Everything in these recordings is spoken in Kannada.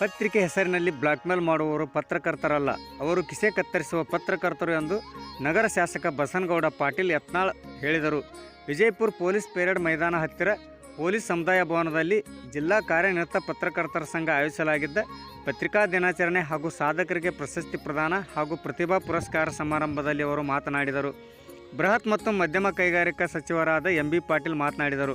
ಪತ್ರಿಕೆ ಹೆಸರಿನಲ್ಲಿ ಬ್ಲಾಕ್ಮೇಲ್ ಮಾಡುವವರು ಪತ್ರಕರ್ತರಲ್ಲ. ಅವರು ಕಿಸೆ ಕತ್ತರಿಸುವ ಪತ್ರಕರ್ತರು ಎಂದು ನಗರ ಶಾಸಕ ಬಸನಗೌಡ ಪಾಟೀಲ್ ಯತ್ನಾಳ್ ಹೇಳಿದರು. ವಿಜಯಪುರ ಪೊಲೀಸ್ ಪೇರೇಡ್ ಮೈದಾನ ಹತ್ತಿರ ಪೊಲೀಸ್ ಸಮುದಾಯ ಭವನದಲ್ಲಿ ಜಿಲ್ಲಾ ಕಾರ್ಯನಿರತ ಪತ್ರಕರ್ತರ ಸಂಘ ಆಯೋಜಿಸಲಾಗಿದ್ದ ಪತ್ರಿಕಾ ದಿನಾಚರಣೆ ಹಾಗೂ ಸಾಧಕರಿಗೆ ಪ್ರಶಸ್ತಿ ಪ್ರದಾನ ಹಾಗೂ ಪ್ರತಿಭಾ ಪುರಸ್ಕಾರ ಸಮಾರಂಭದಲ್ಲಿ ಅವರು ಮಾತನಾಡಿದರು. ಬೃಹತ್ ಮತ್ತು ಮಧ್ಯಮ ಕೈಗಾರಿಕಾ ಸಚಿವರಾದ ಎಂ ಬಿ ಪಾಟೀಲ್ ಮಾತನಾಡಿದರು.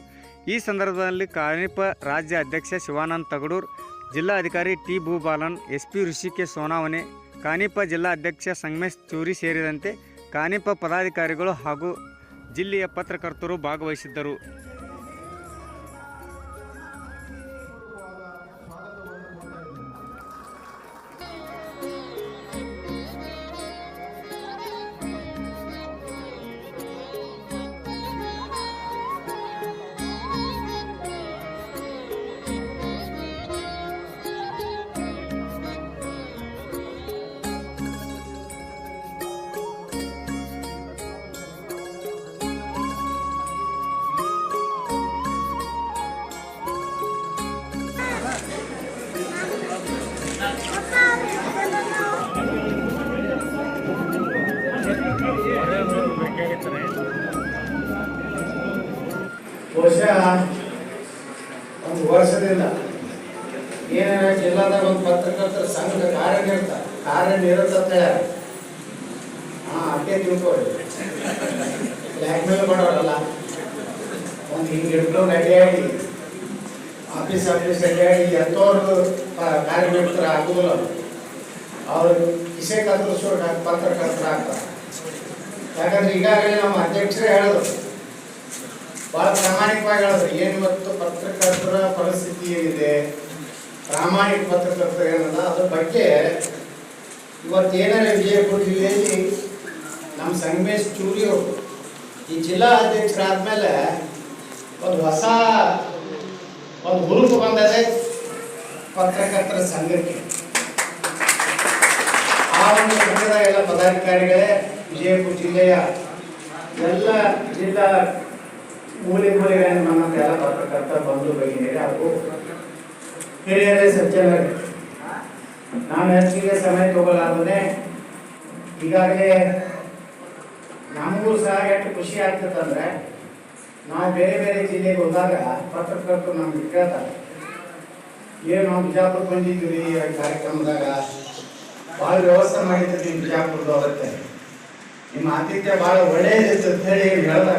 ಈ ಸಂದರ್ಭದಲ್ಲಿ ಕಾನಿಪ ರಾಜ್ಯ ಅಧ್ಯಕ್ಷ ಶಿವಾನಂದ್ ತಗಡೂರ್ ಜಿಲ್ಲಾಧಿಕಾರಿ T Bhubalan S P Rishikesh Sonawane Kanipa ಜಿಲ್ಲಾ ಅಧ್ಯಕ್ಷ ಸಂಗಮೇಶ್ ಚೂರಿ ಸೇರಿದಂತೆ ಕಾನಿಪ ಪದಾಧಿಕಾರಿಗಳು ಹಾಗೂ ಜಿಲ್ಲೆಯ ಪತ್ರಕರ್ತರು ಭಾಗವಹಿಸಿದ್ದರು. ಬಹುಶಃ ಒಂದು ವರ್ಷದಿಂದ ಏನಾರ ಜಿಲ್ಲಾದಾಗ ಒಂದು ಪತ್ರಕರ್ತರ ಸಂಘದ ಕಾರ್ಯನಿರತ ಕಾರ್ಯನಿರತ ಹೇಳ್ಯಾರ ಹಾ ಅಷ್ಟೇ ತಿಳ್ಕೊಳ್ಳಿ. ಬ್ಲ್ಯಾಕ್ ಮೇಲ್ ಮಾಡೋರಲ್ಲ. ಒಂದು ಹಿಂಗೆ ಹಿಡ್ಕೊಂಡು ಅಡ್ಡಾಡಿ ಆಫೀಸ್ ಆಫೀಸ್ ಅಡ್ಡಾಡಿ ಎಂಥವ್ರದ್ದು ಕಾರ್ಯನಿರತರ ಆಗುದಿಲ್ಲ ಅವ್ರು. ಕಿಸೆ ಕತ್ತರಿಸೋ ಪತ್ರಕರ್ತರ ಆಗ್ತಾರೆ. ಯಾಕಂದ್ರೆ ಈಗಾಗಲೇ ನಮ್ಮ ಅಧ್ಯಕ್ಷರೇ ಹೇಳಿದ್ರು ಬಹಳ ಪ್ರಾಮಾಣಿಕವಾಗಿ ಹೇಳಿದ್ರು ಏನು ಇವತ್ತು ಪತ್ರಕರ್ತರ ಪರಿಸ್ಥಿತಿ ಏನಿದೆ ಪ್ರಾಮಾಣಿಕ ಪತ್ರಕರ್ತರು ಏನಲ್ಲ, ಅದ್ರ ಬಗ್ಗೆ ಇವತ್ತು ಏನಾರ ವಿಜಯಪುರ ಜಿಲ್ಲೆಯಲ್ಲಿ ನಮ್ಮ ಸಂಗಮೇಶ್ ಚೂರಿ ಅವರು, ಈ ಜಿಲ್ಲಾ ಅಧ್ಯಕ್ಷರಾದ್ಮೇಲೆ ಒಂದು ಹೊಸ ಒಂದು ಹುರುಪು ಬಂದದೆ ಪತ್ರಕರ್ತರ ಸಂಘಕ್ಕೆ. ಆ ಒಂದು ಸಂಘದ ಎಲ್ಲ ಪದಾಧಿಕಾರಿಗಳೇ ವಿಜಯಪುರ ಜಿಲ್ಲೆಯ ಎಲ್ಲ ಜಿಲ್ಲಾ ಮೂಲೆ ಮೂಲೆಗಳಿಂದ ನಮ್ಮ ಎಲ್ಲ ಪತ್ರಕರ್ತ ಬಂಧು ಭಗಿನಿಯರೇ ಹಾಗೂ ಹಿರಿಯರೇ, ಸಜ್ಜನರೇ, ನಾನು ಹೆಚ್ಚಿಗೆ ಸಮಯ ತಗೊಳ್ಳಾರ್ದೇ ಈಗಾಗಲೇ ನಮಗೂ ಸಹ ಎಷ್ಟು ಖುಷಿ ಆಗ್ತದಂದ್ರೆ ನಾವು ಬೇರೆ ಬೇರೆ ಜಿಲ್ಲೆಗೆ ಹೋದಾಗ ಪತ್ರಕರ್ತರು ನಮ್ಗೆ ಕೇಳ್ತಾರೆ, ಏನು ನಾವು ಬಿಜಾಪುರ ಬಂದಿದ್ದೀವಿ ಕಾರ್ಯಕ್ರಮದಾಗ? ಭಾಳ ವ್ಯವಸ್ಥೆ ಮಾಡಿದ್ದೀವಿ ಬಿಜಾಪುರದವ್ರತ್ತೆ ನಿಮ್ಮ ಆತಿಥ್ಯ ಭಾಳ ಒಳ್ಳೆಯದಿತ್ತು ಅಂತ ಹೇಳಿ ಹೇಳಿದಾಗ